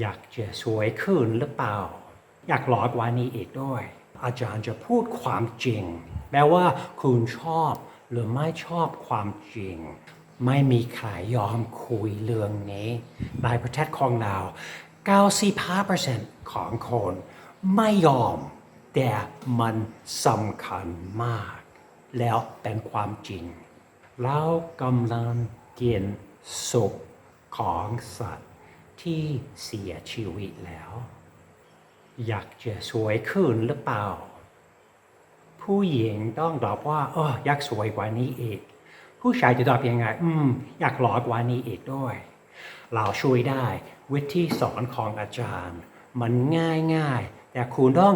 อยากจะสวยขึ้นหรือเปล่า อยากหลอกว่านี้อีกด้วย อาจารย์จะพูดความจริง แม้ว่าคุณชอบหรือไม่ชอบความจริง ไม่มีใครยอมคุยเรื่องนี้ ในประเทศของเรา95%ของคนไม่ยอม แต่มันสำคัญมาก แล้วเป็นความจริง เรากำลังกินศพของสัตว์ ที่เสียชีวิตแล้ว อยากจะสวยขึ้นหรือเปล่า ผู้หญิงต้องตอบว่าเอออยากสวยกว่านี้อีก ผู้ชายจะตอบยังไง อืม อยากหล่อกว่านี้อีกด้วย เราช่วยได้ วิธีสอนของอาจารย์ มันง่ายง่ายๆแต่คุณต้อง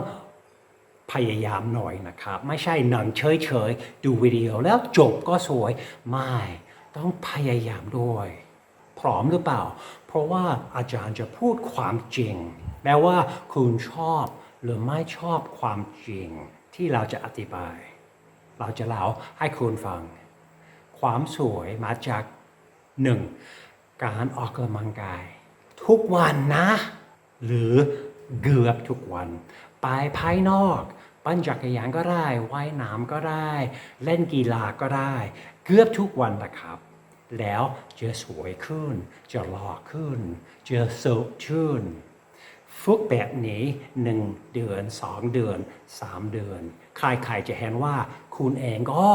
พยายามหน่อยนะครับ ไม่ใช่หนังเฉยๆดูวิดีโอแล้วจบก็สวย ไม่ ต้องพยายามด้วย พร้อมหรือเปล่า เพราะว่าอาจารย์จะพูดความจริง แม้ว่าคุณชอบหรือไม่ชอบความจริงที่เราจะอธิบาย เราจะเล่าให้คุณฟัง ความสวยมาจากหนึ่งการออกกำลังกาย ทุกวันนะ หรือเกือบทุกวัน ไปภายนอก ปั่นจักรยานก็ได้ว่ายน้ำก็ได้ เล่นกีฬาก็ได้ เกือบทุกวันนะครับ แล้วจะสวยขึ้น จะหล่อขึ้น จะสดชื่น ฝึกแบบนี้หนึ่งเดือนสองเดือนสามเดือน ใครๆจะเห็นว่าคุณเองก็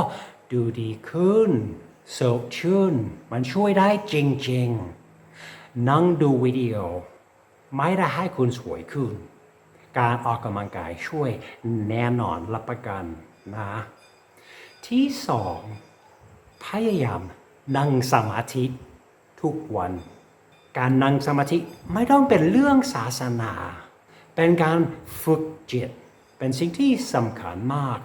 ดูดีขึ้นสดชื่น มันช่วยได้จริงๆ นั่งดูวิดีโอ ไม่ได้ให้คุณสวยขึ้น การออกกำลังกายช่วยแน่นอนรับประกันนะ ที่สองพยายาม นั่งสมาธิทุกวัน การนั่งสมาธิไม่ต้องเป็นเรื่องศาสนา เป็นการฝึกจิต เป็นสิ่งที่สำคัญมาก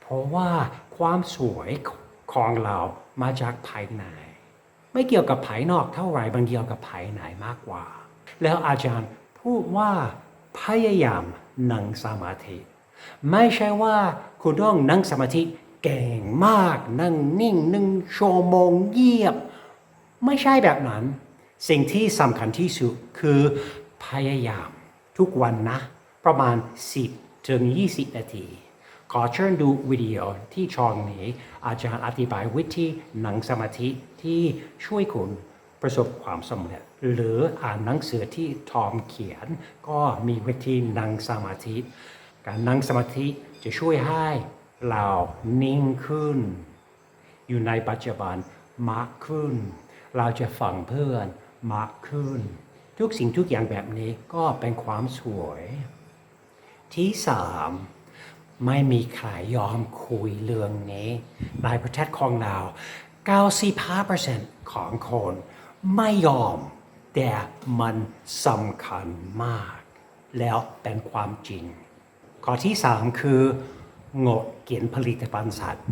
เพราะว่าความสวยของเรามาจากภายใน ไม่เกี่ยวกับภายนอกเท่าไหร่บางเกี่ยวกับภายในมากกว่า แล้วอาจารย์พูดว่าพยายามนั่งสมาธิ ไม่ใช่ว่าคุณต้องนั่งสมาธิ เก่งมากนั่งนิ่งหนึ่งชั่วโมงเยียบ ไม่ใช่แบบนั้น สิ่งที่สำคัญที่สุดคือพยายามทุกวันนะ ประมาณ 10ถึง20 นาที ขอเชิญดูวิดีโอที่ช่องนี้ อาจารย์อธิบายวิธีนั่งสมาธิที่ช่วยคุณประสบความสำเร็จ หรืออ่านหนังสือที่ทอมเขียน ก็มีวิธีนั่งสมาธิ การนั่งสมาธิจะช่วยให้ เรานิ่งขึ้น อยู่ในปัจจุบันมากขึ้น เราจะฟังเพื่อนมากขึ้น ทุกสิ่งทุกอย่างแบบนี้ก็เป็นความสวย ที่สามไม่มีใครยอมคุยเรื่องนี้ในประเทศของเรา95%ของคนไม่ยอม แต่มันสำคัญมาก แล้วเป็นความจริง ข้อที่สามคือ งดกินผลิตภัณฑ์สัตว์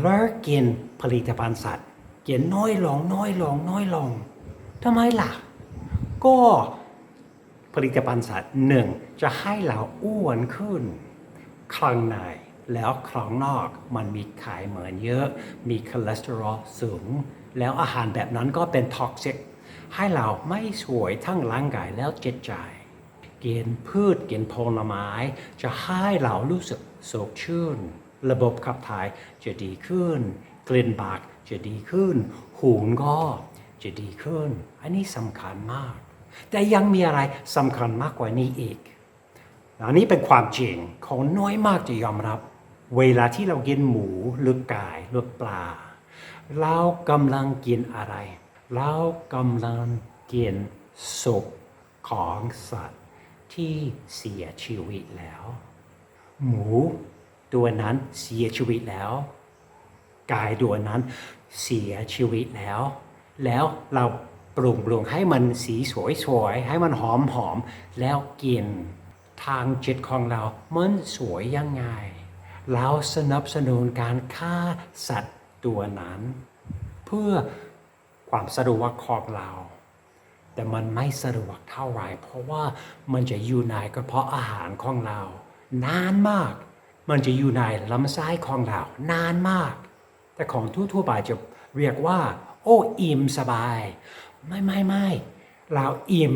เลิกกินผลิตภัณฑ์สัตว์กินน้อยลงน้อยลงน้อยลงทำไมล่ะ ก็ผลิตภัณฑ์สัตว์หนึ่งจะให้เราอ้วนขึ้นข้งในแล้วข้งนอกมันมีไขมันเยอะ มีคอเลสเตอรอลสูง แล้วอาหารแบบนั้นก็เป็นท็อกซิกให้เราไม่สวยทั้งร่างกายแล้วจิตใจ กินพืชกินผลไม้ จะให้เรารู้สึกสดชื่น ระบบขับถ่ายจะดีขึ้น กลิ่นปากจะดีขึ้น หูก็จะดีขึ้น อันนี้สำคัญมาก แต่ยังมีอะไรสำคัญมากกว่านี้อีก อันนี้เป็นความจริงของน้อยมากจะยอมรับ เวลาที่เรากินหมูหรือไก่หรือปลา เรากำลังกินอะไร เรากำลังกินศพของสัตว์ ที่เสียชีวิตแล้ว หมูตัวนั้นเสียชีวิตแล้ว กายตัวนั้นเสียชีวิตแล้ว แล้วเราปรุงปรุงให้มันสีสวยๆให้มันหอมหอมๆแล้วกินทางจิตของเรา มันสวยยังไง เราสนับสนุนการฆ่าสัตว์ตัวนั้น เพื่อความสะดวกของเรา แต่มันไม่สะดวกเท่าไหร่ เพราะว่ามันจะอยู่ในกระเพาะอาหารของเรา นานมาก มันจะอยู่ในลำไส้ของเรา นานมาก แต่ของทั่วๆไปจะเรียกว่า โอ้อิ่มสบาย ไม่ไม่ไม่เราอิ่ม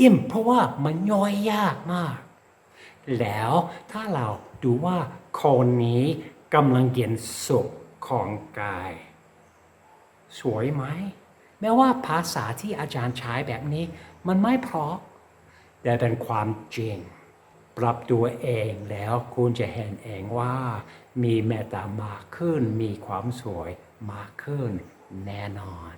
อิ่ม เพราะว่ามันย่อยยากมาก แล้วถ้าเราดูว่าคนนี้กำลังกินสุขของกาย สวยไหม แม้ว่าภาษาที่อาจารย์ใช้แบบนี้ มันไม่เพราะ แต่เป็นความจริง ปรับตัวเองแล้วคุณจะเห็นเองว่า มีเมตตามากขึ้น มีความสวยมากขึ้นแน่นอน